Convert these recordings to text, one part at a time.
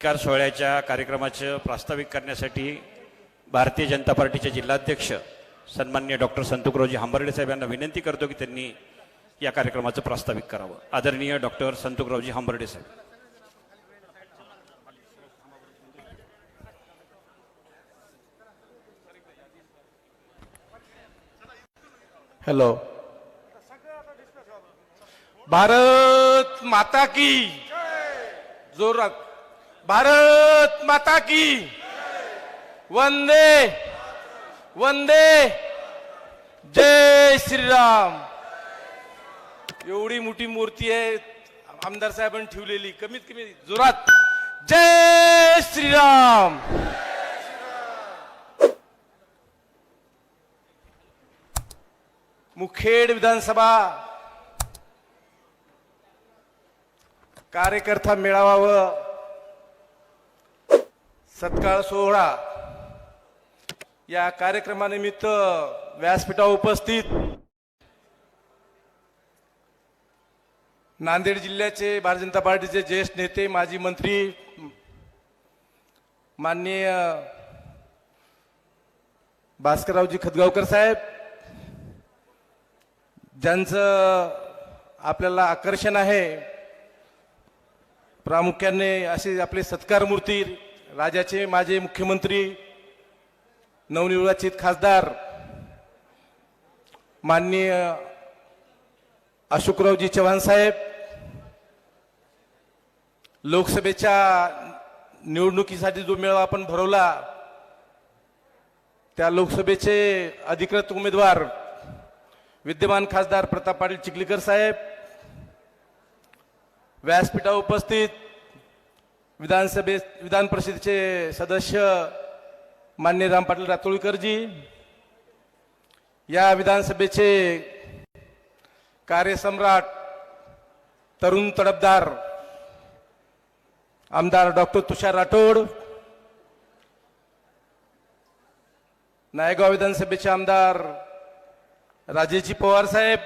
Car सोहळ्याच्या कार्यक्रमाचं प्रास्ताविक करण्यासाठी भारतीय जनता पार्टीचे जिल्हाध्यक्ष सन्मान्य डॉक्टर संतुकरावजी हांबर्डे साहेब यांना विनंती करतो की त्यांनी या कार्यक्रमाचं प्रास्ताविक करावं. आदरणीय डॉक्टर संतुकरावजी हांबर्डे साहेब. हॅलो भारत माता की जोरात भारत माता की। वंदे वंदे। जय श्रीराम। एवढी मोठी मूर्ती आहे आमदार साहेबांनी ठेवलेली कमीत कमी जोरात. जय श्रीराम. मुखेड विधानसभा कार्यकर्ता मेळावा सत्काळ सोहळा. या कार्यक्रमानिमित्त व्यासपीठावर उपस्थित नांदेड जिल्ह्याचे भारतीय जनता पार्टीचे ज्येष्ठ नेते माजी मंत्री माननीय भास्कररावजी खतगावकर साहेब ज्यांचं आपल्याला आकर्षण आहे प्रामुख्याने असे आपले सत्कार मूर्ती राज्याचे माझे मुख्यमंत्री नवनिर्वाचित खासदार माननीय अशोकरावजी चव्हाण साहेब लोकसभेच्या निवडणुकीसाठी जो मेळावा आपण भरवला त्या लोकसभेचे अधिकृत उमेदवार विद्यमान खासदार प्रताप पाटील चिखलीकर साहेब व्यासपीठावर उपस्थित विधानसभे विधान परिषदेचे सदस्य मान्य राम पाटील रातोळीकरजी या विधानसभेचे कार्यसम्राट तरुण तडफदार आमदार डॉक्टर तुषार राठोड नायगाव विधानसभेचे आमदार राजेजी पवार साहेब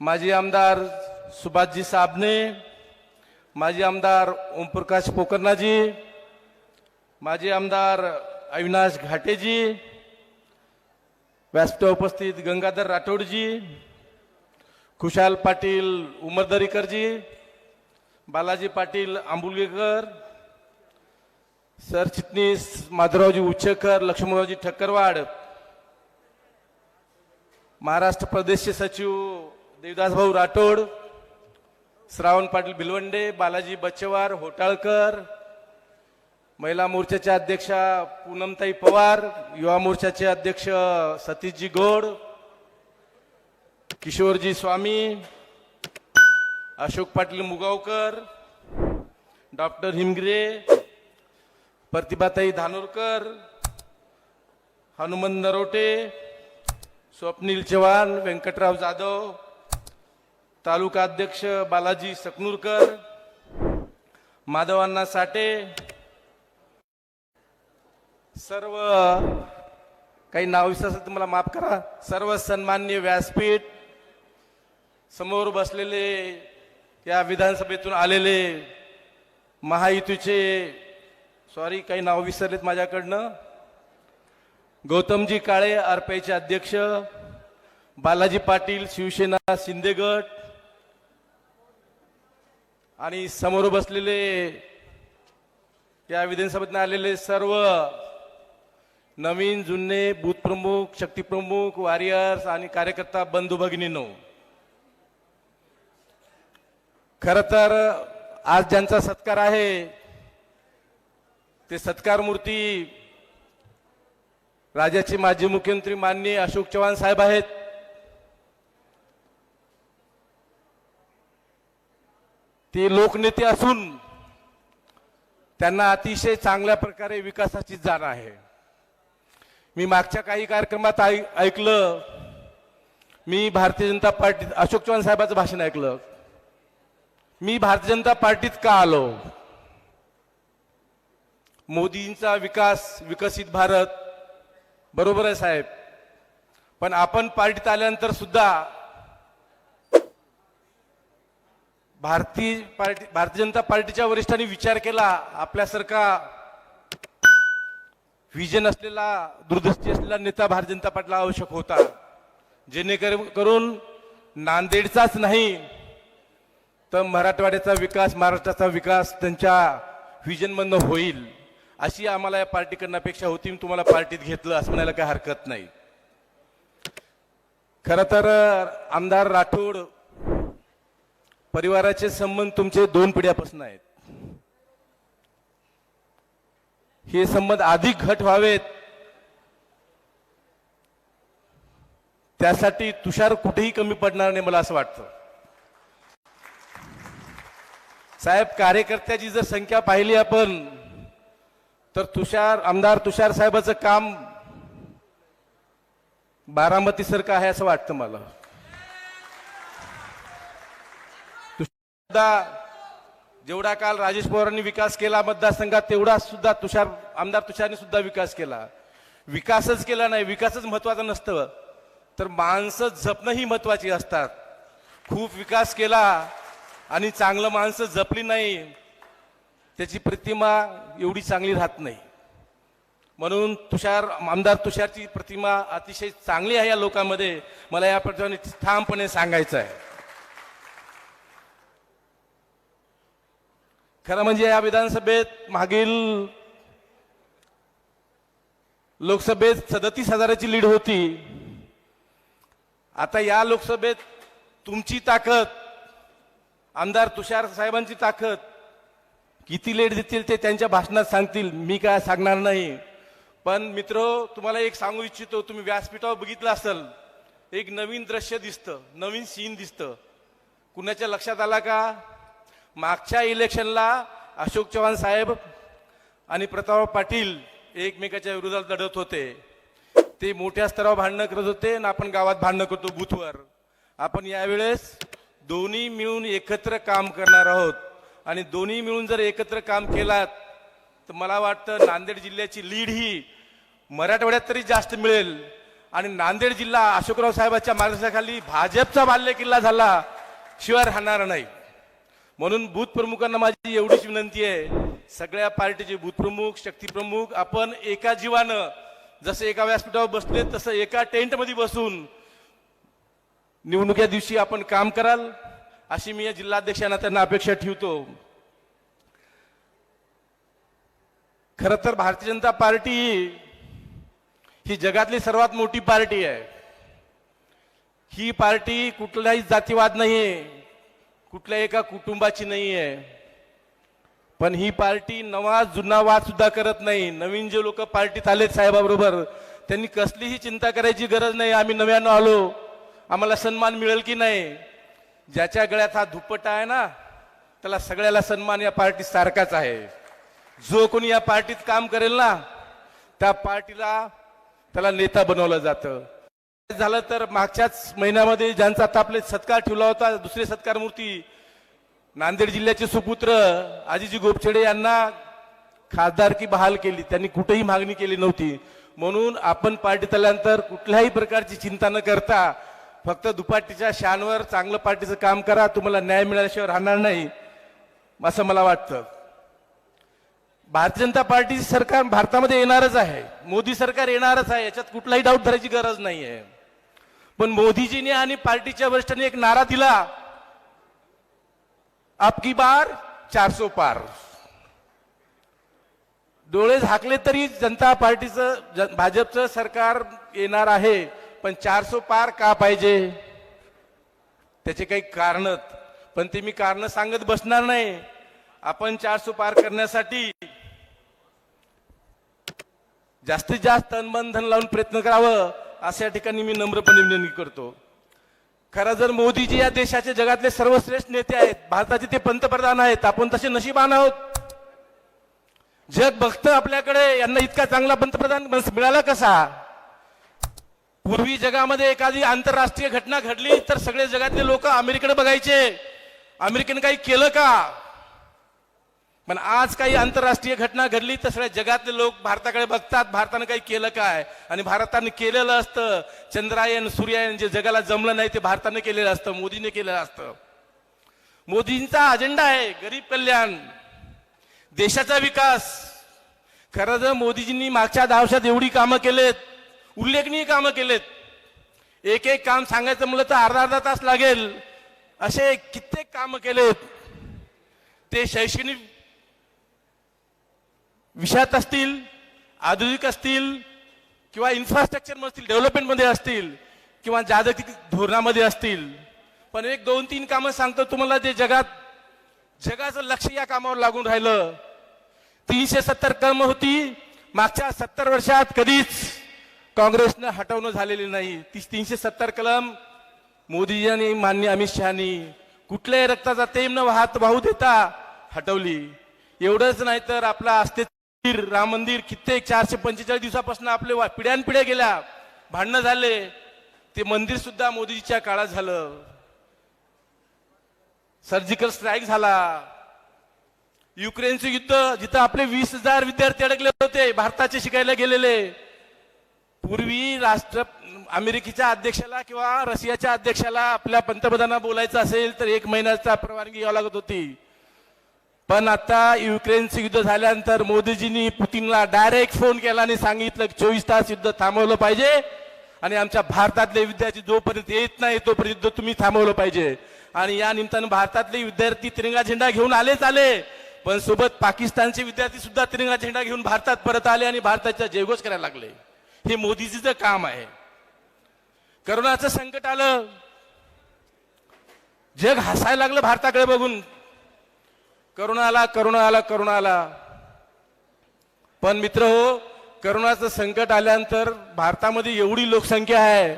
माजी आमदार सुभाषजी साबणे माजी आमदार ओमप्रकाश पोकर्णाजी माजी आमदार अविनाश घाटेजी व्यासपीठ उपस्थित गंगाधर राठोडजी खुशाल पाटील उमरदरीकरजी बालाजी पाटील आंबुलगेकर सरचिटणीस माधवरावजी उच्चकर लक्ष्मणरावजी ठक्करवाड महाराष्ट्र प्रदेशचे सचिव देवदासभाऊ राठोड श्रावण पाटील भिलवंडे बालाजी बच्चेवार होटाळकर महिला मोर्चाचे अध्यक्षा पूनमताई पवार युवा मोर्चाचे अध्यक्ष सतीशजी गोड किशोरजी स्वामी अशोक पाटील मुगावकर डॉक्टर हिमगिरे प्रतिभाताई धानोरकर हनुमंत नरोटे स्वप्नील चव्हाण व्यंकटराव जाधव तालुका अध्यक्ष बालाजी सकनूरकर माधवांना साठे सर्व काही नाव विसरलं तर मला माफ करा. सर्व सन्मान्य व्यासपीठ समोर बसलेले या विधानसभेतून आलेले महायुतीचे सॉरी काही नाव विसरलेत माझ्याकडनं. गौतमजी काळे आरपीआयचे अध्यक्ष बालाजी पाटील शिवसेना शिंदेगट आणि समोर बसलेले या विधानसभेतनं आलेले सर्व नवीन जुने बूथप्रमुख प्रमुख वॉरियर्स आणि कार्यकर्ता बंधू भगिनींनो. खर तर आज ज्यांचा सत्कार आहे ते सत्कार मूर्ती राज्याचे माजी मुख्यमंत्री माननीय अशोक चव्हाण साहेब आहेत. ते लोकनेते असून त्यांना अतिशय चांगल्या प्रकारे विकासाची जाण आहे. मी मागच्या काही कार्यक्रमात ऐकलं. मी भारतीय जनता पार्टीत अशोक चव्हाण साहेबांचं भाषण ऐकलं. मी भारतीय जनता पार्टीत का आलो? मोदींचा विकास विकसित भारत. बरोबर आहे साहेब. पण आपण पार्टीत आल्यानंतर सुद्धा भारतीय पार्टी भारतीय जनता पार्टीच्या वरिष्ठांनी विचार केला. आपल्यासारखा विजन असलेला दूरदृष्टी असलेला नेता भारतीय जनता पार्टीला आवश्यक होता. जेणेकरून करून नांदेडचाच नाही तर मराठवाड्याचा विकास महाराष्ट्राचा विकास त्यांच्या व्हिजनमधनं होईल अशी आम्हाला या पार्टीकडनं अपेक्षा होती. मी तुम्हाला पार्टीत घेतलं असं म्हणायला काही हरकत नाही. खरं तर आमदार राठोड परिवाराचे संबंध तुमचे दोन पिढ्यापासून आहेत. हे संबंध अधिक घट व्हावेत. त्यासाठी तुषार कुठेही कमी पडणार नाही मला असं वाटतं. साहेब कार्यकर्त्याची जर संख्या पाहिली आपण तर तुषार आमदार तुषार साहेबाचं काम बारामती सारखं आहे असं वाटतं मला. जेवढा काल राजेश पवारांनी विकास केला मतदारसंघात तेवढा सुद्धा तुषार आमदार तुषारने सुद्धा विकास केला. विकासच केला नाही विकासच महत्त्वाचा नसतं. तर माणसं जपणं ही महत्वाची असतात. खूप विकास केला आणि चांगलं माणसं जपली नाही त्याची प्रतिमा एवढी चांगली राहत नाही. म्हणून तुषार आमदार तुषारची प्रतिमा अतिशय चांगली आहे या लोकांमध्ये. मला या प्रकारे ठामपणे सांगायचं आहे. खरं म्हणजे या विधानसभेत मागील लोकसभेत सदतीस हजाराची लीड होती. आता या लोकसभेत तुमची ताकद आमदार तुषार साहेबांची ताकद किती लेट देतील ते त्यांच्या भाषणात सांगतील मी काय सांगणार नाही. पण मित्र तुम्हाला एक सांगू इच्छितो तुम्ही व्यासपीठावर बघितलं असेल एक नवीन दृश्य दिसतं नवीन सीन दिसतं. कुणाच्या लक्षात आला का? मागच्या इलेक्शनला अशोक चव्हाण साहेब आणि प्रतापराव पाटील एकमेकाच्या विरोधात लढत होते. ते मोठ्या स्तरावर भांडणं करत होते आणि आपण गावात भांडणं करतो बूथवर. आपण यावेळेस दोन्ही मिळून एकत्र काम करणार आहोत. आणि दोन्ही मिळून जर एकत्र काम केलात तर मला वाटतं नांदेड जिल्ह्याची लीड ही मराठवाड्यात तरी जास्त मिळेल. आणि नांदेड जिल्हा अशोकराव साहेबांच्या मार्गदर्शनाखाली भाजपचा बाल्य किल्ला झाला शिवाय राहणार नाही. म्हणून बूथ प्रमुखांना माझी एवढीच विनंती आहे. सगळ्या पार्टीचे बूथप्रमुख शक्तीप्रमुख आपण एका जीवानं जसं एका व्यासपीठावर बसले तसं एका टेंटमध्ये बसून निवडणुकीच्या दिवशी आपण काम कराल अशी मी या जिल्हाध्यक्षांना त्यांना अपेक्षा ठेवतो. खर तर भारतीय जनता पार्टी ही जगातली सर्वात मोठी पार्टी आहे. ही पार्टी कुठलाही जातीवाद नाहीये. कुठल्या एका कुटुंबाची नाही आहे पण ही पार्टी नवा जुना वाद सुद्धा करत नाही. नवीन जे लोक पार्टीत आलेत साहेबाबरोबर त्यांनी कसलीही चिंता करायची गरज नाही. आम्ही नव्यानं आलो. आम्हाला सन्मान मिळेल की नाही? ज्याच्या गळ्यात हा दुपट्टा आहे ना त्याला सगळ्याला सन्मान या पार्टी सारखाच आहे. जो कोणी या पार्टीत काम करेल ना त्या पार्टीला त्याला नेता बनवलं जातं. झालं तर मागच्याच महिन्यामध्ये ज्यांचा आता आपले सत्कार ठेवला होता दुसरे सत्कार मूर्ती नांदेड जिल्ह्याचे सुपुत्र आजीजी गोपछेडे यांना खासदारकी बहाल केली. त्यांनी कुठेही मागणी केली नव्हती. म्हणून आपण पार्टीत आल्यानंतर कुठल्याही प्रकारची चिंता न करता फक्त दुपाटीच्या शानवर चांगलं पार्टीचं काम करा. तुम्हाला न्याय मिळाल्याशिवाय राहणार नाही असं मला वाटतं. भारतीय जनता पार्टी सरकार भारतामध्ये येणारच आहे. मोदी सरकार येणारच आहे. याच्यात कुठलाही डाऊट धरायची गरज नाही आहे पण मोदीजीने आणि पार्टीच्या वरिष्ठांनी एक नारा दिला. आपकी बार चारसो पार. डोळे झाकले तरी जनता पार्टीचं भाजपचं सरकार येणार आहे. पण चारसो पार का पाहिजे? त्याचे काही कारण पण ते मी कारण सांगत बसणार नाही. आपण चारसो पार करण्यासाठी जास्तीत जास्त अनबंधन लावून प्रयत्न करावं अशा ठिकाणी मी नम्रपणे विनंती करतो. खरं जर मोदीजी या देशाचे जगातले सर्वश्रेष्ठ नेते आहेत भारताचे ते पंतप्रधान आहेत आपण तसे नशिबान आहोत. जग बघत आपल्याकडे यांना इतका चांगला पंतप्रधान मिळाला कसा? पूर्वी जगामध्ये एखादी आंतरराष्ट्रीय घटना घडली तर सगळे जगातले लोक अमेरिकेकडे बघायचे. अमेरिकेने काही केलं का? पण आज काही आंतरराष्ट्रीय घटना घडली तर सगळ्या जगातले लोक भारताकडे बघतात भारतानं काही केलं काय? आणि भारतानं केलेलं असतं. चंद्रायन सूर्यायन जे जगाला जमलं नाही ते भारतानं केलेलं असतं मोदीने केलेलं असतं. मोदींचा अजेंडा आहे गरीब कल्याण देशाचा विकास. खरं जर मोदीजींनी मागच्या दहा वर्षात एवढी कामं केलेत उल्लेखनीय कामं केलेत. एक एक काम सांगायचं म्हणलं तर अर्धा अर्धा तास लागेल. असे कित्येक कामं केलेत. ते शैक्षणिक विषयात असतील आधुनिक असतील किंवा इन्फ्रास्ट्रक्चरमध्ये असतील डेव्हलपमेंटमध्ये असतील किंवा जागतिक धोरणामध्ये असतील. पण एक दोन तीन कामं सांगतो तुम्हाला जे जगात जगाचं लक्ष या कामावर लागून राहिलं. तीनशे सत्तर कलम होती मागच्या सत्तर वर्षात कधीच काँग्रेसनं हटवणं झालेली नाही. ती तीनशे सत्तर कलम मोदीजींनी आणि मान्य अमित शहानी कुठल्याही रक्ताचा तेम न वाहत वाहू देता हटवली. एवढंच नाही तर आपला असते राम मंदिर कित्येक चारशे पंचेचाळीस दिवसापासून आपले वा- पिढ्यानपिढ्या गेल्या. भांडणं झाले. ते मंदिर सुद्धा मोदीजीच्या काळात झालं. सर्जिकल स्ट्राईक झाला. युक्रेनचे युद्ध जिथं आपले वीस हजार विद्यार्थी अडकले होते भारताचे शिकायला गेलेले. पूर्वी राष्ट्र अमेरिकेच्या अध्यक्षाला किंवा रशियाच्या अध्यक्षाला आपल्या पंतप्रधानांना बोलायचं असेल तर एक महिन्याचा परवानगी घ्यावी लागत होती. पण आता युक्रेनचं युद्ध झाल्यानंतर मोदीजींनी पुतीनला डायरेक्ट फोन केला आणि सांगितलं की चोवीस तास युद्ध थांबवलं पाहिजे. आणि आमच्या भारतातले विद्यार्थी जोपर्यंत येत नाही तोपर्यंत युद्ध तुम्ही थांबवलं पाहिजे. आणि या निमित्तानं भारतातले विद्यार्थी तिरंगा झेंडा घेऊन आलेच आले. पण सोबत पाकिस्तानचे विद्यार्थी सुद्धा तिरंगा झेंडा घेऊन भारतात परत आले आणि भारताचा जयघोष करायला लागले. हे मोदीजीचं काम आहे. करोनाचं संकट आलं. जग हसायला लागलं भारताकडे बघून. करुणा आला करुणा आला करुणा आला पण मित्र हो करोनाचं संकट आल्यानंतर भारतामध्ये एवढी लोकसंख्या आहे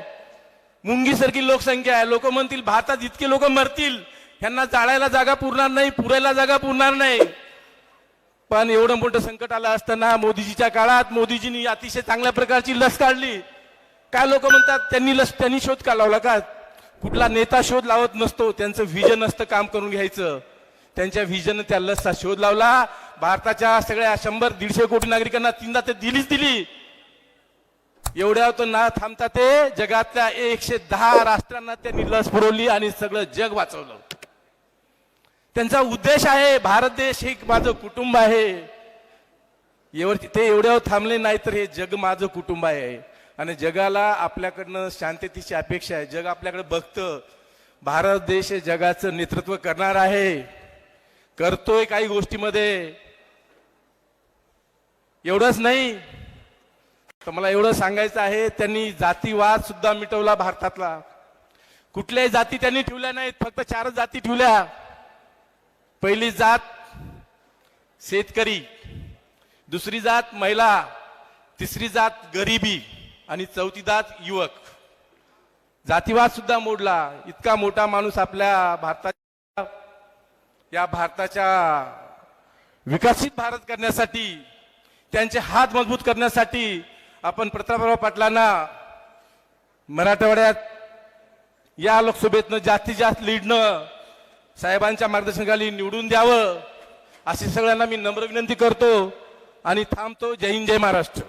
मुंगीसारखी लोकसंख्या आहे. लोक म्हणतील भारतात इतके लोक मरतील. ह्यांना जाळायला जागा पुरणार नाही पुरायला जागा पुरणार नाही. पण एवढं मोठं संकट आलं असताना मोदीजीच्या काळात मोदीजींनी अतिशय चांगल्या प्रकारची लस काढली. काय लोक म्हणतात त्यांनी लस त्यांनी शोध का लावला का? कुठला नेता शोध लावत नसतो. त्यांचं व्हिजन असतं काम करून घ्यायचं. त्यांच्या व्हिजन त्या लसचा शोध लावला. भारताच्या सगळ्या शंभर दीडशे कोटी नागरिकांना तीनदा ते दिलीच दिली. एवढ्या तर ना थांबता ते. जगातल्या एकशे दहा राष्ट्रांना त्यांनी लस पुरवली आणि सगळं जग वाचवलं. त्यांचा उद्देश आहे भारत देश हे माझं कुटुंब आहे. एवढ ते एवढ्यावर थांबले नाही तर हे जग माझं कुटुंब आहे. आणि जगाला आपल्याकडनं शांततेची अपेक्षा आहे. जग आपल्याकडे बघतं. भारत देश हे जगाचं नेतृत्व करणार आहे. करतोय काही गोष्टीमध्ये. एवढंच नाही. तर मला एवढं सांगायचं आहे त्यांनी जातीवाद सुद्धा मिटवला भारतातला. कुठल्याही जाती त्यांनी ठेवल्या नाहीत फक्त चारच जाती ठेवल्या. पहिली जात शेतकरी दुसरी जात महिला तिसरी जात गरिबी आणि चौथी जात युवक. जातीवाद सुद्धा मोडला. इतका मोठा माणूस आपल्या भारतात या भारताच्या विकसित भारत करण्यासाठी त्यांचे हात मजबूत करण्यासाठी आपण प्रतापराव पाटलांना मराठवाड्यात या लोकसभेतनं जास्तीत जास्त लीडनं साहेबांच्या मार्गदर्शनाखाली निवडून द्यावं अशी सगळ्यांना मी नम्र विनंती करतो आणि थांबतो. जय हिंद जय महाराष्ट्र.